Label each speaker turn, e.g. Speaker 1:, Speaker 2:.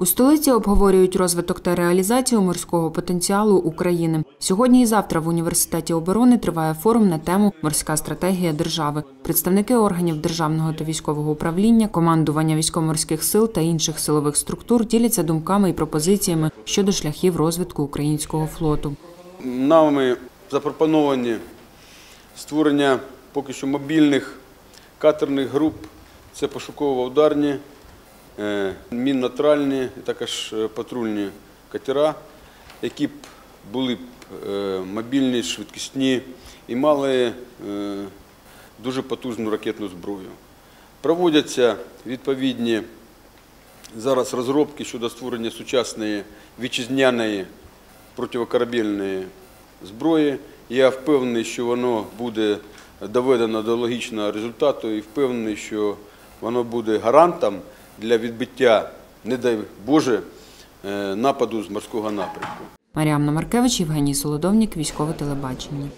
Speaker 1: У столиці обговорюють розвиток та реалізацію морського потенціалу України. Сьогодні і завтра в університеті оборони триває форум на тему Морська стратегія держави. Представники органів державного та військового управління, командування військово-морських сил та інших силових структур діляться думками і пропозиціями щодо шляхів розвитку українського флоту.
Speaker 2: Нами запропоновані створення поки що мобільних катерних груп. Це пошуково-ударні, е, і також е, патрульні катера, які б були б е, мобільні, швидкісні і мали дуже потужну ракетну зброю. Проводяться відповідні зараз розробки щодо створення сучасної вітчизняної противокорабельної зброї. Я впевнений, що воно буде доведено до логічного результату і впевнений, що воно буде гарантом для відбиття, не дай Боже, е, нападу з морського напрямку.
Speaker 1: Маріамна Маркевич, Євгеній Солодовнік, військове телебачення.